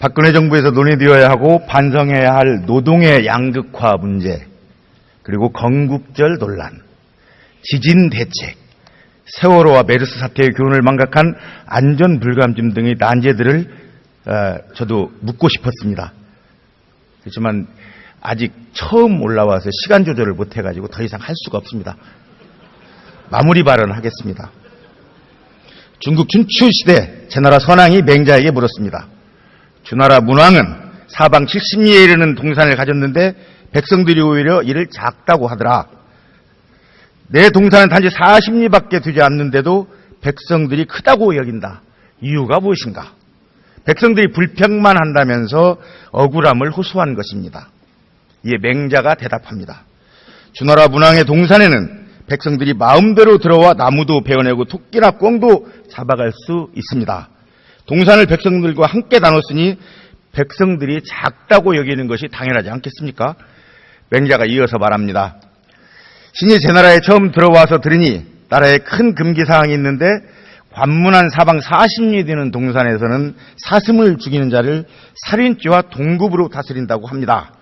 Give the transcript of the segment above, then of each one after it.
박근혜 정부에서 논의되어야 하고 반성해야 할 노동의 양극화 문제, 그리고 건국절 논란, 지진 대책, 세월호와 메르스 사태의 교훈을 망각한 안전 불감증 등의 난제들을 어, 저도 묻고 싶었습니다. 그렇지만 아직 처음 올라와서 시간 조절을 못 해가지고 더 이상 할 수가 없습니다. 마무리 발언하겠습니다. 중국 춘추 시대 제 나라 선왕이 맹자에게 물었습니다. 주나라 문왕은 사방 70리에 이르는 동산을 가졌는데 백성들이 오히려 이를 작다고 하더라. 내 동산은 단지 40리밖에 되지 않는데도 백성들이 크다고 여긴다. 이유가 무엇인가? 백성들이 불평만 한다면서 억울함을 호소한 것입니다. 이에 맹자가 대답합니다. 주나라 문왕의 동산에는 백성들이 마음대로 들어와 나무도 베어내고 토끼나 꿩도 잡아갈 수 있습니다. 동산을 백성들과 함께 나눴으니 백성들이 작다고 여기는 것이 당연하지 않겠습니까? 맹자가 이어서 말합니다. 신이 제 나라에 처음 들어와서 들으니 나라에 큰 금기사항이 있는데 관문한 사방 40리 되는 동산에서는 사슴을 죽이는 자를 살인죄와 동급으로 다스린다고 합니다.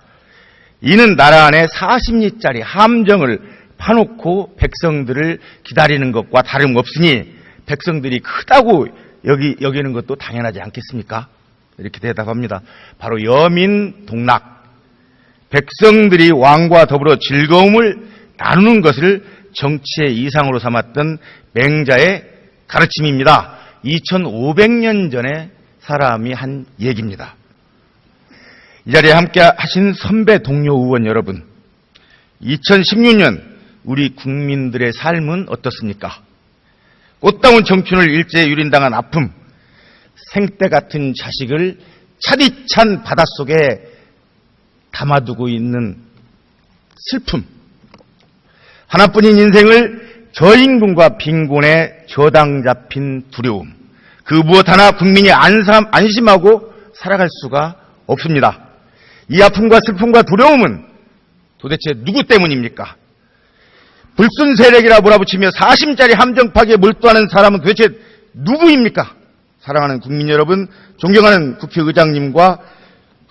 이는 나라 안에 40리짜리 함정을 파놓고 백성들을 기다리는 것과 다름없으니 백성들이 크다고 여기, 여기는 것도 당연하지 않겠습니까? 이렇게 대답합니다. 바로 여민 동락. 백성들이 왕과 더불어 즐거움을 나누는 것을 정치의 이상으로 삼았던 맹자의 가르침입니다. 2500년 전에 사람이 한 얘기입니다. 이 자리에 함께 하신 선배 동료 의원 여러분, 2016년 우리 국민들의 삶은 어떻습니까? 꽃다운 청춘을 일제에 유린당한 아픔, 생때 같은 자식을 차디찬 바닷속에 담아두고 있는 슬픔, 하나뿐인 인생을 저인군과 빈곤에 저당 잡힌 두려움, 그 무엇 하나 국민이 안삼, 안심하고 살아갈 수가 없습니다. 이 아픔과 슬픔과 두려움은 도대체 누구 때문입니까? 불순 세력이라 몰아붙이며 사심짜리 함정 파기에 몰두하는 사람은 도대체 누구입니까? 사랑하는 국민 여러분, 존경하는 국회의장님과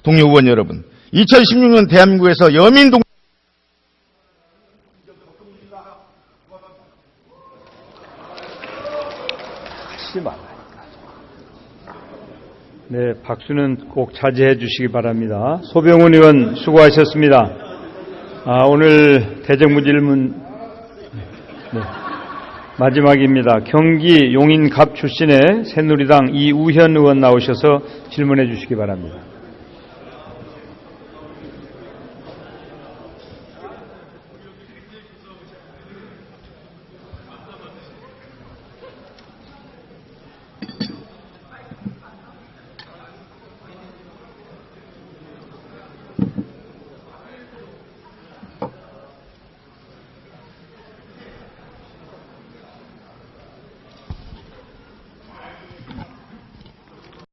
동료 의원 여러분, 2016년 대한민국에서 여민 동 하지 말라니까. 네, 박수는 꼭 자제해 주시기 바랍니다. 소병훈 의원 수고하셨습니다. 아, 오늘 대정부질문 네, 마지막입니다. 경기 용인갑 출신의 새누리당 이우현 의원 나오셔서 질문해 주시기 바랍니다.